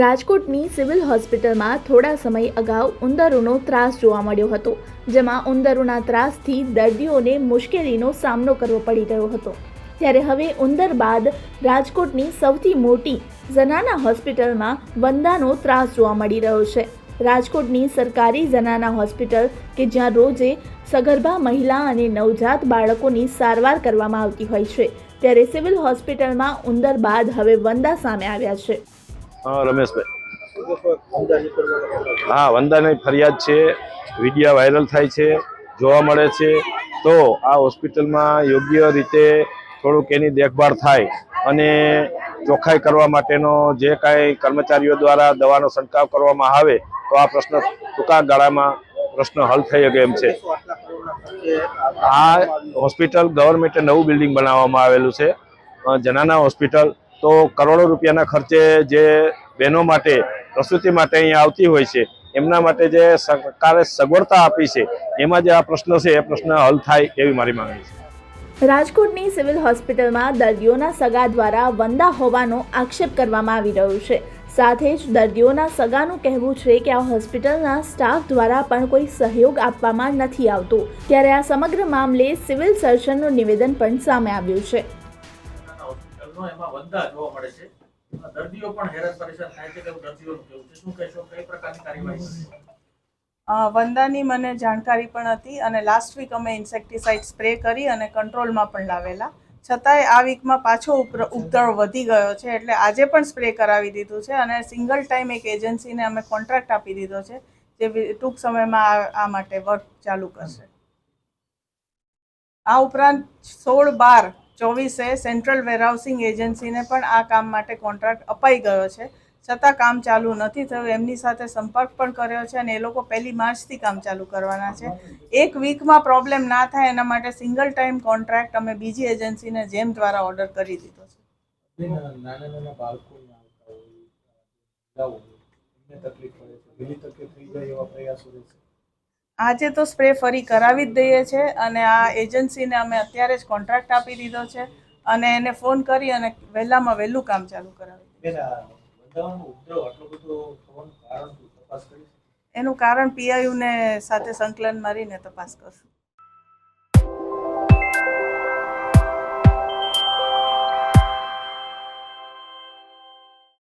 રાજકોટની સિવિલ હોસ્પિટલમાં થોડા સમય અગાઉ ઉંદરોનો ત્રાસ જોવા મળ્યો હતો, જેમાં ઉંદરોના ત્રાસથી દર્દીઓને મુશ્કેલીનો સામનો કરવો પડી રહ્યો હતો. ત્યારે હવે ઉંદર બાદ રાજકોટની સૌથી મોટી ઝનાના હોસ્પિટલમાં વંદાનો ત્રાસ જોવા મળી રહ્યો છે. રાજકોટની સરકારી ઝનાના હોસ્પિટલ કે જ્યાં રોજે સગર્ભા મહિલા અને નવજાત બાળકોની સારવાર કરવામાં આવતી હોય છે, ત્યારે સિવિલ હોસ્પિટલમાં ઉંદર બાદ હવે વંદા સામે આવ્યા છે. રમેશભાઈ. હા, વંદાની ફરિયાદ છે. વિડીયા વાયરલ થાય છે. જોવા મળે છે. તો આ હોસ્પિટલમાં યોગ્ય રીતે થોડુંક એની દેખભાળ થાય અને ચોખ્ખાઈ કરવા માટેનો જે કાંઈ કર્મચારીઓ દ્વારા દવાનો છંટકાવ કરવામાં આવે, તો આ પ્રશ્ન ટૂંકા ગાળામાં પ્રશ્ન હલ થઈ શકે એમ છે. આ હોસ્પિટલ ગવર્મેન્ટે નવું બિલ્ડિંગ બનાવવામાં આવેલું છે. જનાના હોસ્પિટલ તો કરોડો રૂપિયાના ખર્ચે જે બહેનો માટે, પ્રસૂતિ માટે અહીંયા આવતી હોય છે, એમના માટે જે સરકારે સગવડતા આપી છે, એમાં જે આ પ્રશ્ન છે, એ પ્રશ્ન હલ થાય એવી મારી માંગણી છે. રાજકોટની સિવિલ હોસ્પિટલમાં દર્દીઓના સગા દ્વારા વંદા હોવાનો આક્ષેપ કરવામાં આવી રહ્યો છે. સાથે જ દર્દીઓના સગાનું કહેવું છે કે આ હોસ્પિટલના સ્ટાફ દ્વારા પણ કોઈ સહયોગ આપવામાં નથી આવતો. ત્યારે આ સમગ્ર મામલે સિવિલ સર્જનનું નિવેદન પણ સામે આવ્યું છે. હોસ્પિટલનો એમાં વંદા જોવા મળે છે. દર્દીઓ પણ હેરાન પરેશાન થાય છે તેવું દર્દીઓનું કેવું છે. શું કહેશો? કઈ પ્રકારની કાર્યવાહી? વંદાની મને જાણકારી પણ હતી અને લાસ્ટ વીક અમે ઇન્સેક્ટિસાઇડ સ્પ્રે કરી અને કંટ્રોલમાં પણ લાવેલા. છતાંય આ વીકમાં પાછો ઉપદ્રવ વધી ગયો છે એટલે આજે પણ સ્પ્રે કરાવી દીધું છે અને સિંગલ ટાઈમ એક એજન્સીને અમે કોન્ટ્રાક્ટ આપી દીધો છે જે ટૂંક સમયમાં આ માટે વર્ક ચાલુ કરશે. આ ઉપરાંત સોળ બાર ચોવીસે સેન્ટ્રલ વેરહાઉસિંગ એજન્સીને પણ આ કામ માટે કોન્ટ્રાક્ટ અપાઈ ગયો છે. છતાં કામ ચાલુ નથી થયું. એમની સાથે સંપર્ક પણ કર્યો છે અને એ લોકો પહેલી માર્ચથી કામ ચાલુ કરવાના છે. એક વીકમાં પ્રોબ્લેમ ના થાય એના માટે સિંગલ ટાઈમ કોન્ટ્રાક્ટ અમે બીજી એજન્સીને જેમ દ્વારા ઓર્ડર કરી દીધો છે. તકલીફ પડે છે. આજે તો સ્પ્રે ફરી કરાવી જ દઈએ છે અને આ એજન્સીને અમે અત્યારે જ કોન્ટ્રાક્ટ આપી દીધો છે અને એને ફોન કરી અને વહેલામાં વહેલું કામ ચાલુ કરાવી એનું કારણ પીઆઈયુને સાથે સંકલન મારીને તપાસ કરશું.